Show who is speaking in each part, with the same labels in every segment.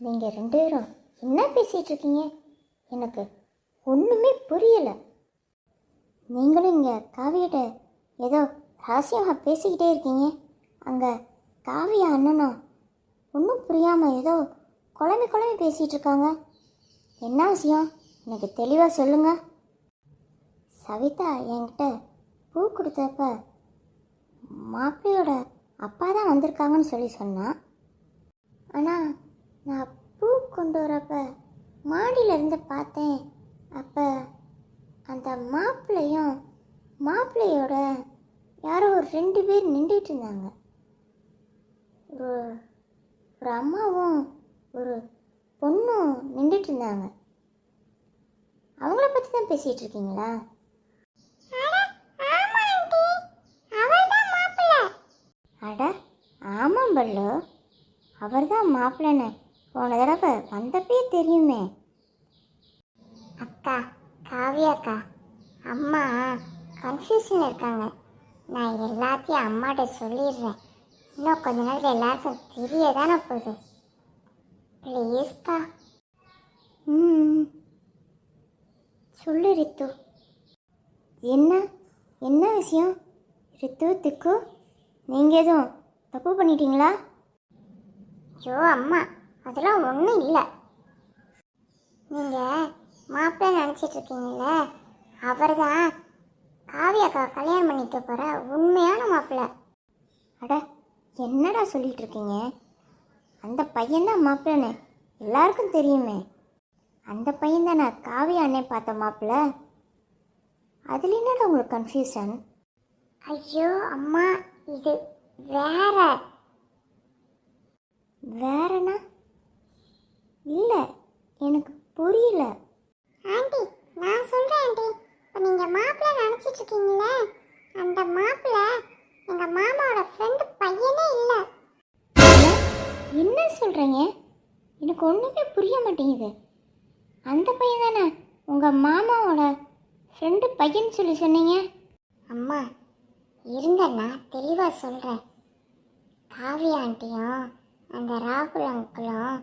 Speaker 1: நீங்கள் ரெண்டு பேரும் என்ன பேசிகிட்டு இருக்கீங்க எனக்கு ஒன்றுமே புரியலை. நீங்களும் இங்கே காவியிட்ட ஏதோ ரகசியமாக பேசிக்கிட்டே இருக்கீங்க. அங்கே காவியா அண்ணனும் ஒன்றும் புரியாமல் ஏதோ குழம்பி குழம்பி பேசிகிட்டு இருக்காங்க என்ன விஷயம் எனக்கு தெளிவாக சொல்லுங்கள் சவிதா என்கிட்ட பூ கொடுத்தப்ப மாப்பிள்ளையோட அப்பா தான் வந்திருக்காங்கன்னு சொல்லி சொன்னான் ஆனால் நான் பூ கொண்டு வரப்ப மாடியில இருந்து பார்த்தேன். அப்போ அந்த மாப்பிள்ளையும் மாப்பிள்ளையோட யாரோ ஒரு ரெண்டு பேர் நின்றுட்டு இருந்தாங்க. ஒரு ஒரு அம்மாவும் ஒரு பொண்ணும் நின்றுட்டு இருந்தாங்க. அவங்கள பற்றி தான் பேசிகிட்டு இருக்கீங்களா? அட ஆமாம் பல்லு. அவர் தான் மாப்பிள்ளன்னு. போன தடவை வந்தப்பே தெரியுமே. அக்கா காவியா அக்கா அம்மா கன்ஃபியூஷன் இருக்காங்க. நான் எல்லாத்தையும் அம்மாட்ட சொல்லிடுறேன். இன்னும் கொஞ்ச நேரத்தில் எல்லாருக்கும் தெரிய தானே போகுது ப்ளீஸ்க்கா ம். சொல்லு ரித்து. என்ன? என்ன விஷயம்? ரித்து திக்கு நீங்கள் எதுவும் தப்பு பண்ணிட்டீங்களா? ஐயோ அம்மா. அதெல்லாம் ஒன்றும் இல்லை. நீங்கள் மாப்பிள்ளை நினச்சிட்டு இருக்கீங்கல்ல அவர் தான் காவியாக்கா கல்யாணம் பண்ணிக்க போகிற உண்மையான மாப்பிள்ளை. அட என்னடா சொல்லிட்டு இருக்கீங்க? அந்த பையன்தான் மாப்பிள்ளைன்னு எல்லாருக்கும் தெரியுமே. அந்த பையன் தானே காவியா அண்ணே பார்த்த மாப்பிள்ளை? அதில் என்னடா உங்களுக்கு கன்ஃபியூஷன் ஐயோ அம்மா இது வேற. வேறனா? இல்லை எனக்கு புரியல. ஆண்டி நான் சொல்கிறேன் ஆண்டி. இப்போ நீங்கள் மாப்பிள்ளை நினச்சிட்டு இருக்கீங்களே அந்த மாப்பிள்ளை எங்கள் மாமாவோட ஃப்ரெண்டு பையனே இல்லை. என்ன சொல்கிறீங்க எனக்கு ஒன்றுமே புரிய மாட்டேங்குது. அந்த பையன் தானே உங்கள் மாமாவோட ஃப்ரெண்டு பையன் சொல்லி சொன்னீங்க? அம்மா இருங்க நான் தெளிவாக சொல்கிறேன் காவியா ஆண்டியும் அந்த ராகுல் அங்கிளும்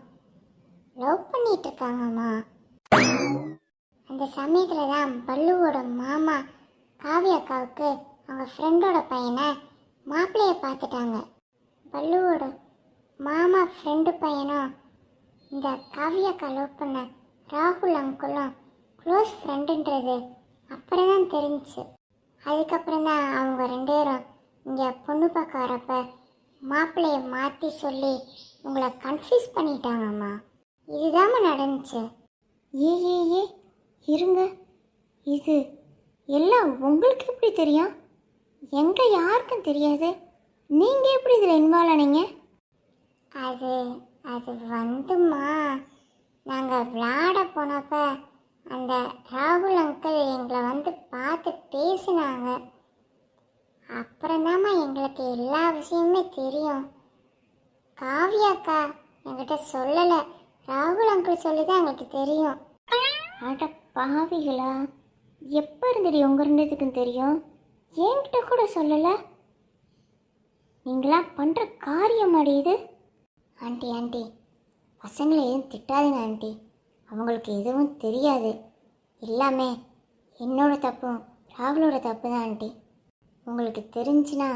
Speaker 1: லவ் பண்ணிட்டு இருக்காங்கம்மா அந்த சமயத்தில் தான் பல்லுவோட மாமா காவிய அக்காவுக்கு அவங்க ஃப்ரெண்டோட பையனை மாப்பிள்ளைய பார்த்துட்டாங்க. பல்லுவோட மாமா ஃப்ரெண்டு பையனும் இந்த காவியாக்கா லவ் பண்ண ராகுல் அங்கிளும் க்ளோஸ் ஃப்ரெண்டுன்றது அப்புறம் தான் தெரிஞ்சுச்சு அதுக்கப்புறம் தான் அவங்க ரெண்டு பேரும் இங்கே பொண்ணு பார்க்க வரப்ப மாப்பிள்ளையை மாற்றி சொல்லி உங்களை கன்ஃபியூஸ் பண்ணிட்டாங்கம்மா. இதுதாம்மா நடந்துச்சு. ஏ ஏ ஏ இருங்க. இது எல்லாம் உங்களுக்கு எப்படி தெரியும்? எங்கே யாருக்கும் தெரியாது. நீங்கள் எப்படி இதில் இன்வால்வ் ஆனீங்க? அது அது வந்துமா நாங்கள் விளாட போனப்ப அந்த ராகுல் அங்கிள் எங்களை வந்து பார்த்து பேசினாங்க. அப்புறந்தாம்மா எங்களுக்கு எல்லா விஷயமுமே தெரியும். காவியாக்கா என்கிட்ட சொல்லலை. ராகுல் அங்கிள் சொல்லி தான் எங்களுக்கு தெரியும். அட பாவிகளா எப்போ இருந்தடி உங்கள் ரெண்டுத்துக்கும் தெரியும்? என்கிட்ட கூட சொல்லலை. நீங்களாம் பண்ணுற காரியம் இது. ஆண்டி ஆண்டி பசங்களை எதுவும் திட்டாதீங்க ஆண்டி. அவங்களுக்கு எதுவும் தெரியாது. எல்லாமே என்னோட தப்பும் ராகுலோட தப்பு தான் ஆண்டி. உங்களுக்கு தெரிஞ்சுனா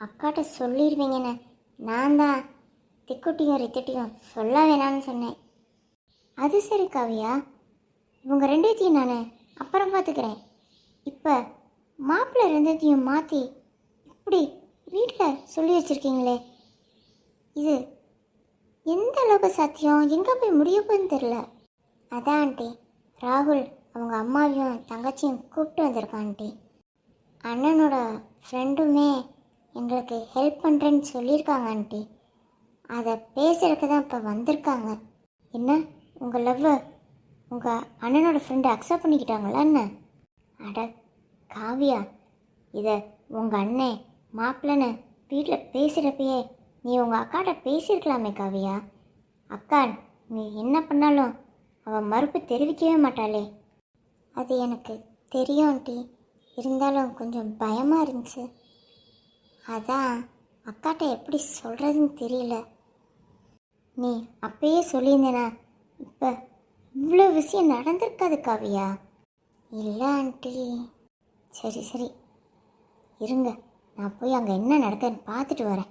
Speaker 1: அக்காட்ட சொல்லிடுவீங்கன்னு நான் தான் திக்குட்டியும் ரித்திட்டியும் சொல்ல வேணாம்னு சொன்னேன். அது சரி காவியா. இவங்க ரெண்டுத்தையும் நான் அப்புறம் பார்த்துக்கிறேன் இப்போ மாப்பிள்ளை ரெண்டுத்தையும் மாற்றி இப்படி வீட்டில் சொல்லி வச்சுருக்கீங்களே. இது எந்த அளவுக்கு சத்தியம்? எங்கே போய் முடிய போகுதுன்னு தெரில அதான் ஆண்டி. ராகுல் அவங்க அம்மாவையும் தங்கச்சியும் கூப்பிட்டு வந்திருக்கான் ஆண்டி. அண்ணனோட ஃப்ரெண்டுமே எங்களுக்கு ஹெல்ப் பண்ணுறேன்னு சொல்லியிருக்காங்க ஆண்டி. அதை பேசுறதுக்கு தான் இப்போ வந்திருக்காங்க. என்ன? உங்கள் லவ்வை உங்கள் அண்ணனோட ஃப்ரெண்டை அக்செப்ட் பண்ணிக்கிட்டாங்களா என்ன? அட காவியா இதை உங்கள் அண்ணே மாப்பிள்ளன்னு வீட்டில் பேசுகிறப்பயே நீ உங்கள் அக்காட்ட பேசியிருக்கலாமே காவியா. அக்கா நீ என்ன பண்ணாலும் அவள் மறுப்பு தெரிவிக்கவே மாட்டாளே. அது எனக்கு தெரியும் ஆண்டி இருந்தாலும் கொஞ்சம் பயமாக இருந்துச்சு. அதான் அக்காட்ட எப்படி சொல்கிறதுன்னு தெரியல. நீ அப்பயே சொல்லியிருந்தேனா இப்போ இவ்வளோ விஷயம் நடந்திருக்காது காவியா? இல்லை ஆண்டி. சரி சரி. இருங்க. நான் போய் அங்கே என்ன நடக்குதுன்னு பார்த்துட்டு வரேன்.